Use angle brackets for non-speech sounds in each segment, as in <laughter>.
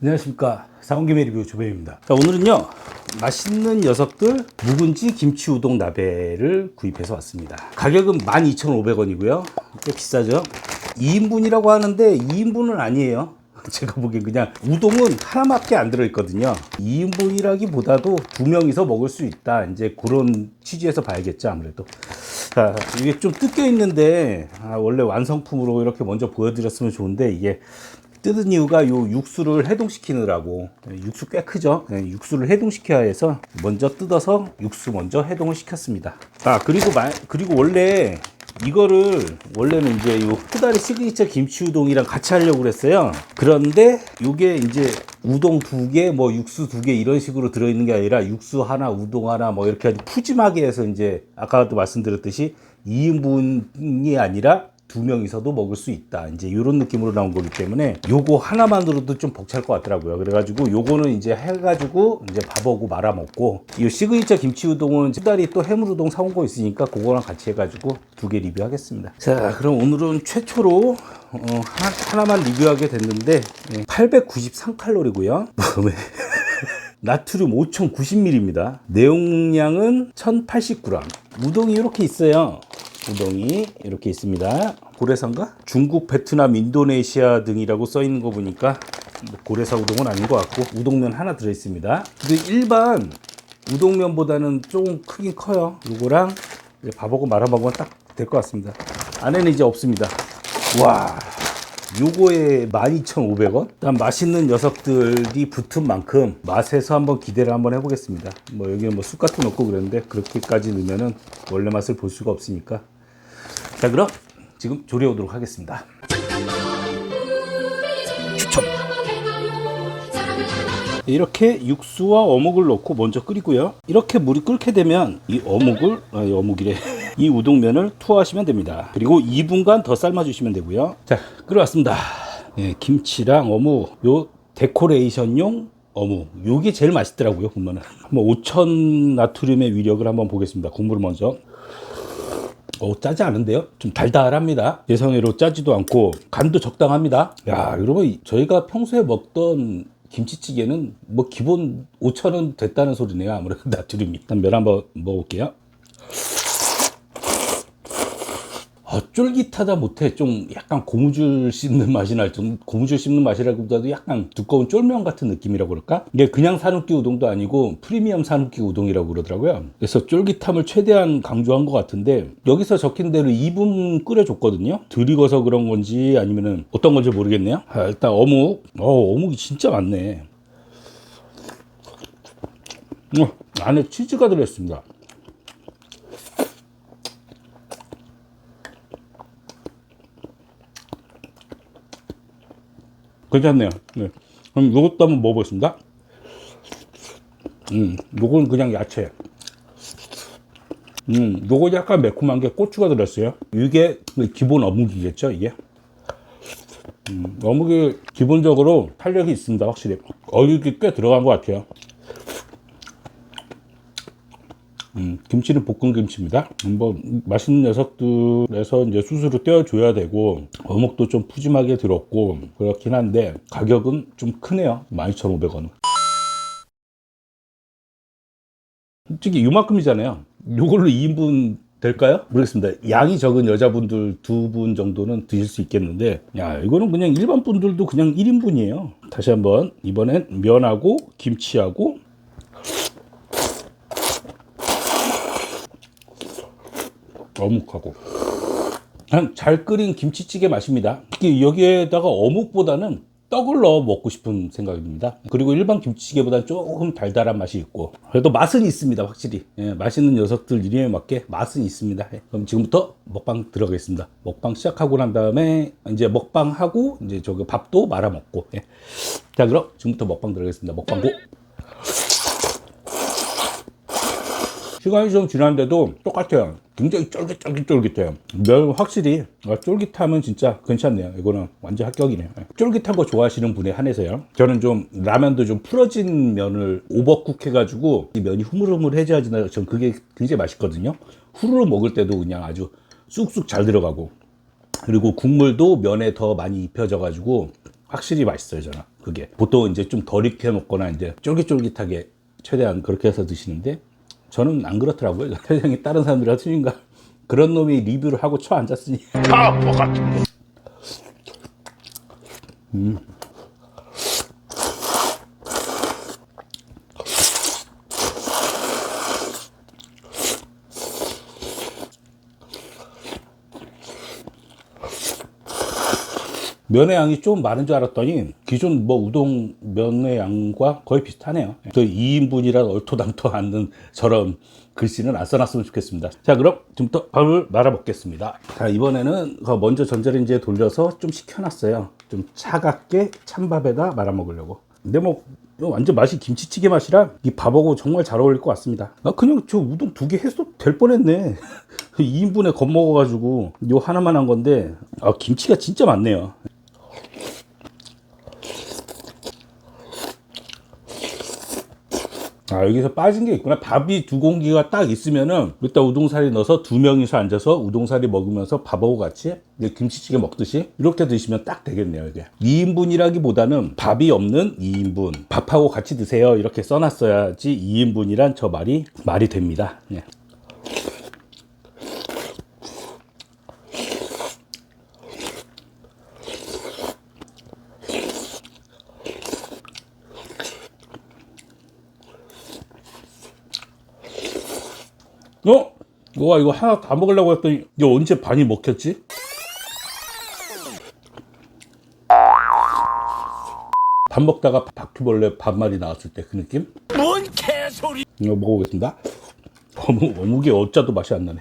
안녕하십니까. 상원김의 리뷰 조배입니다. 자, 오늘은요 맛있는 녀석들 묵은지 김치 우동 나베를 구입해서 왔습니다. 가격은 12,500원이고요. 꽤 비싸죠? 2인분이라고 하는데 2인분은 아니에요. <laughs> 제가 보기엔 그냥 우동은 하나밖에 안 들어있거든요. 2인분이라기보다도 두 명이서 먹을 수 있다. 이제 그런 취지에서 봐야겠죠 아무래도. 자 이게 좀 뜯겨 있는데 아, 원래 완성품으로 이렇게 먼저 보여드렸으면 좋은데 이게 뜯은 이유가 요 육수를 해동시키느라고. 네, 육수 꽤 크죠? 네, 육수를 해동시켜야 해서 먼저 뜯어서 육수 먼저 해동을 시켰습니다. 아 그리고 마, 그리고 원래 이거를 원래는 이제 요 후다리 시그니처 김치 우동이랑 같이 하려고 그랬어요. 그런데 요게 이제 우동 두 개 뭐 육수 두 개 이런 식으로 들어있는 게 아니라 육수 하나 우동 하나 뭐 이렇게 아주 푸짐하게 해서 이제 아까도 말씀드렸듯이 2인분이 아니라 두 명이서도 먹을 수 있다. 이제 이런 느낌으로 나온 거기 때문에 요거 하나만으로도 좀 벅찰 것 같더라고요. 그래가지고 요거는 이제 해가지고 이제 밥하고 말아 먹고 이 시그니처 김치 우동은 집다리 또 해물 우동 사온 거 있으니까 그거랑 같이 해가지고 두 개 리뷰하겠습니다. 자, 그럼 오늘은 최초로 어, 하나, 하나만 리뷰하게 됐는데 893칼로리고요. <laughs> 나트륨 5090ml입니다. 내용량은 1089g. 우동이 이렇게 있어요. 우동이 이렇게 있습니다. 고래사인가? 중국, 베트남, 인도네시아 등이라고 써 있는 거 보니까 뭐 고래사 우동은 아닌 것 같고 우동면 하나 들어 있습니다. 근데 일반 우동면보다는 조금 크긴 커요. 이거랑 이제 밥하고 말아 먹으면 딱 될 것 같습니다. 안에는 이제 없습니다. 와. 요거에 12,500원? 일단 맛있는 녀석들이 붙은 만큼 맛에서 한번 기대를 한번 해보겠습니다. 뭐 여기에 뭐 쑥갓도 넣고 그랬는데 그렇게까지 넣으면은 원래 맛을 볼 수가 없으니까. 자, 그럼 지금 조리해 오도록 하겠습니다. 추천! 이렇게 육수와 어묵을 넣고 먼저 끓이고요. 이렇게 물이 끓게 되면 이 어묵을, 아, 이 어묵이래. <laughs> 이 우동면을 투하하시면 됩니다. 그리고 2분간 더 삶아 주시면 되고요. 자, 끓여왔습니다. 예, 김치랑 어묵, 요 데코레이션용 어묵. 요게 제일 맛있더라고요, 보면은. 한번 5천 나트륨의 위력을 한번 보겠습니다. 국물을 먼저. 어, 짜지 않은데요? 좀 달달합니다. 예상외로 짜지도 않고 간도 적당합니다. 야, 여러분 이- 저희가 평소에 먹던 김치찌개는 뭐 기본 5천 원 됐다는 소리네요. 아무래도 <laughs> 나트륨이. 일단 면 한번 먹어볼게요. 아, 쫄깃하다 못해 좀 약간 고무줄 씹는 맛이 날좀 고무줄 씹는 맛이라기보다도 약간 두꺼운 쫄면 같은 느낌이라고 그럴까? 이게 그냥 산욱기 우동도 아니고 프리미엄 산욱기 우동이라고 그러더라고요. 그래서 쫄깃함을 최대한 강조한 것 같은데 여기서 적힌 대로 2분 끓여줬거든요. 덜 익어서 그런 건지 아니면은 어떤 건지 모르겠네요. 아, 일단 어묵, 어 어묵이 진짜 많네. 어, 안에 치즈가 들어있습니다. 괜찮네요. 네. 그럼 이것도 한번 먹어보겠습니다. 음, 요건 그냥 야채. 음, 요거 약간 매콤한 게 고추가 들었어요. 이게 기본 어묵이겠죠, 이게? 음, 어묵이 기본적으로 탄력이 있습니다, 확실히. 어육이 꽤 들어간 것 같아요. 음, 김치는 볶은 김치입니다. 한번 맛있는 녀석들에서 이제 수수로 떼어줘야 되고 어묵도 좀 푸짐하게 들었고 그렇긴 한데 가격은 좀 크네요. 12,500원. 솔직히 이만큼이잖아요. 요걸로 2인분 될까요? 모르겠습니다. 양이 적은 여자분들 두 분 정도는 드실 수 있겠는데, 야, 이거는 그냥 일반 분들도 그냥 1인분이에요. 다시 한번, 이번엔 면하고, 김치하고, 어묵하고 그냥 잘 끓인 김치찌개 맛입니다. 여기에다가 어묵보다는 떡을 넣어 먹고 싶은 생각입니다. 그리고 일반 김치찌개보다 조금 달달한 맛이 있고 그래도 맛은 있습니다. 확실히 예, 맛있는 녀석들 이름에 맞게 맛은 있습니다. 예, 그럼 지금부터 먹방 들어가겠습니다. 먹방 시작하고 난 다음에 이제 먹방하고 이제 저기 밥도 말아 먹고 예. 자 그럼 지금부터 먹방 들어가겠습니다. 먹방 고. 시간이 좀 지났는데도 똑같아요. 굉장히 쫄깃쫄깃쫄깃해요. 면 확실히 아, 쫄깃함은 진짜 괜찮네요. 이거는 완전 합격이네요. 쫄깃한 거 좋아하시는 분에 한해서요. 저는 좀 라면도 좀 풀어진 면을 오버쿡 해가지고 이 면이 흐물흐물해져야지 전 그게 굉장히 맛있거든요. 후루룩 먹을 때도 그냥 아주 쑥쑥 잘 들어가고 그리고 국물도 면에 더 많이 입혀져 가지고 확실히 맛있어요 저는. 그게 보통 이제 좀 덜 익혀 먹거나 이제 쫄깃쫄깃하게 최대한 그렇게 해서 드시는데 저는 안 그렇더라고요. <laughs> 세상에 다른 사람들이 하시는가 그런 놈이 리뷰를 하고 쳐 앉았으니 바보 같은 거. 면의 양이 좀 많은 줄 알았더니 기존 뭐 우동 면의 양과 거의 비슷하네요. 또 2인분이라 얼토당토 않는 저런 글씨는 안 써놨으면 좋겠습니다. 자, 그럼 지금부터 밥을 말아 먹겠습니다. 자, 이번에는 그 먼저 전자레인지에 돌려서 좀 식혀놨어요. 좀 차갑게 찬밥에다 말아 먹으려고. 근데 뭐 완전 맛이 김치찌개 맛이라 이 밥하고 정말 잘 어울릴 것 같습니다. 아, 그냥 저 우동 두 개 해도 될 뻔했네. <laughs> 2인분에 겁먹어가지고 요 하나만 한 건데 아, 김치가 진짜 많네요. 아, 여기서 빠진 게 있구나. 밥이 두 공기가 딱 있으면은, 일단 우동사리 넣어서 두 명이서 앉아서 우동사리 먹으면서 밥하고 같이 김치찌개 먹듯이 이렇게 드시면 딱 되겠네요, 이게. 2인분이라기보다는 밥이 없는 2인분. 밥하고 같이 드세요. 이렇게 써놨어야지 2인분이란 저 말이 말이 됩니다. 예. 어? 와 이거 하나 다 먹으려고 했더니 이거 언제 반이 먹혔지? 밥 먹다가 바퀴벌레 반마리 나왔을 때 그 느낌? 뭔 개소리. 이거 먹어보겠습니다. 어묵, 어묵이 어짜도 맛이 안 나네.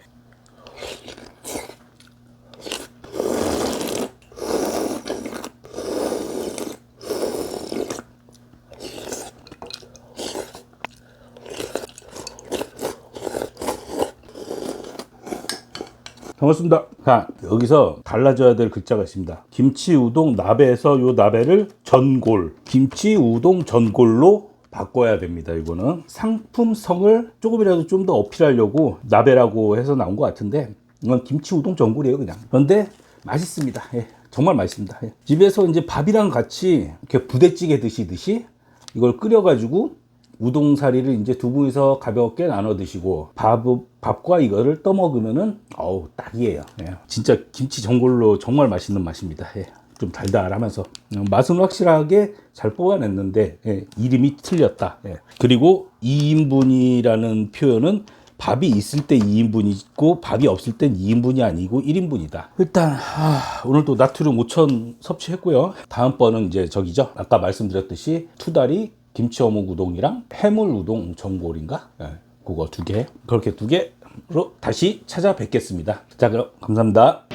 반갑습니다. 자, 여기서 달라져야 될 글자가 있습니다. 김치 우동 나베에서 요 나베를 전골, 김치 우동 전골로 바꿔야 됩니다. 이거는 상품성을 조금이라도 좀 더 어필하려고 나베라고 해서 나온 것 같은데 이건 김치 우동 전골이에요, 그냥. 그런데 맛있습니다. 예, 정말 맛있습니다. 예. 집에서 이제 밥이랑 같이 이렇게 부대찌개 드시듯이 이걸 끓여가지고 우동사리를 이제 두 분이서 가볍게 나눠 드시고 밥, 밥과 이거를 떠먹으면은 어우 딱이에요. 예. 진짜 김치 전골로 정말 맛있는 맛입니다. 예. 좀 달달하면서 음, 맛은 확실하게 잘 뽑아냈는데 예, 이름이 틀렸다. 예. 그리고 2인분이라는 표현은 밥이 있을 때 2인분이 있고 밥이 없을 땐 2인분이 아니고 1인분이다. 일단 아, 오늘도 나트륨 5천 섭취했고요. 다음번은 이제 저기죠. 아까 말씀드렸듯이 투다리 김치 어묵 우동이랑 해물 우동 전골인가? 예, 그거 두 개. 그렇게 두 개로 다시 찾아뵙겠습니다. 자, 그럼 감사합니다.